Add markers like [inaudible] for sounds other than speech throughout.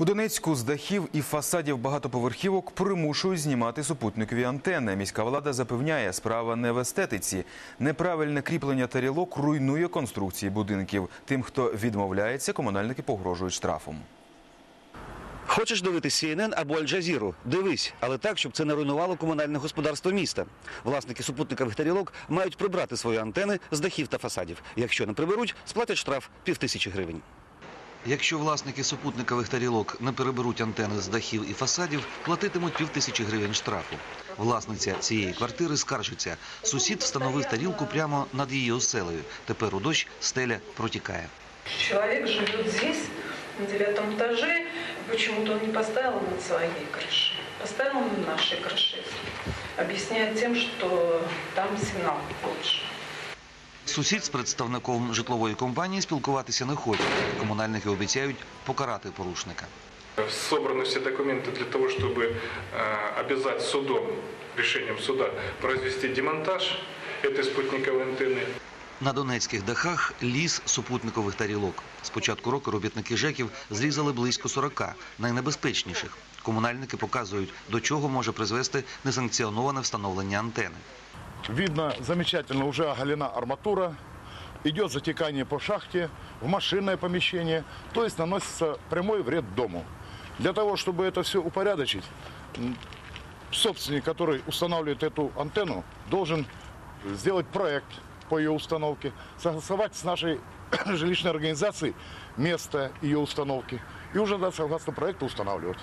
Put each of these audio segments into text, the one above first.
У Донецьку з дахів і фасадів багатоповерхівок примушують знімати супутникові антени. Міська влада запевняє, справа не в естетиці. Неправильне кріплення тарілок руйнує конструкції будинків. Тим, хто відмовляється, комунальники погрожують штрафом. Хочеш дивитись CNN або Аль-Джазіру? Дивись, але так, щоб це не руйнувало комунальне господарство міста. Власники супутникових тарілок мають прибрати свої антени з дахів та фасадів. Якщо не приберуть, сплатять штраф півтисячі гривень. Якщо власники супутникових тарілок не переберуть антени з дахів і фасадів, платитимуть півтисячі гривень штрафу. Власниця цієї квартири скаржиться. Сусід встановив тарілку прямо над її оселею. Тепер у дощ стеля протікає. Человек живет здесь, на девятом этаже. Почему-то он не поставил над своей крышей. Поставил на нашей крыше. Объясняет тем, что там сигнал лучше. Сусід з представником житлової компанії спілкуватися не хоче. Комунальники обіцяють покарати порушника. Собраны все документы для того, чтобы э, обязать судом, решением суда, произвести демонтаж этой спутниковой антенны. На донецьких дахах ліс супутникових тарілок. З початку року робітники ЖЕКів зрізали близько 40 найнебезпечніших. Комунальники показують, до чого може призвести несанкціоноване встановлення антени. Видно замечательно уже оголена арматура, идет затекание по шахте, в машинное помещение, то есть наносится прямой вред дому. Для того, чтобы это все упорядочить, собственник, который устанавливает эту антенну, должен сделать проект по ее установке, согласовать с нашей [coughs] жилищной организацией место ее установки и уже да, согласно проекту устанавливать.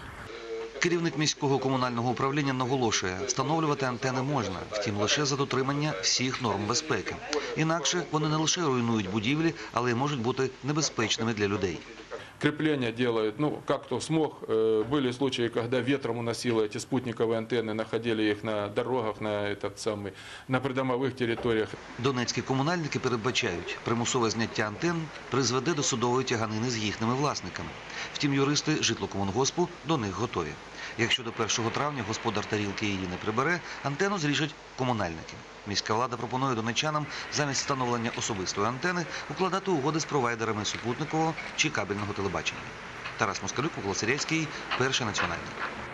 Керівник міського комунального управління наголошує, встановлювати антени можна, втім лише за дотримання всіх норм безпеки. Інакше вони не лише руйнують будівлі, але й можуть бути небезпечними для людей. Крепления делают, ну, как кто смог. Э, Были случаи, когда ветром уносило эти спутниковые антенны, находили их на дорогах, на, этот самый, на придомовых территориях. Донецькі комунальники передбачають, примусове зняття антен призведе до судової тяганини з їхніми власниками. Втім, юристи житлокомунгоспу до них готові. Якщо до 1 травня господар тарілки її не прибере, антенну зріжуть комунальники. Міська влада пропонує донечанам замість встановлення особистої антени укладати угоди з провайдерами супутникового чи кабельного телебачення. Тарас Москалюк, Микола Сирецький, перший національний.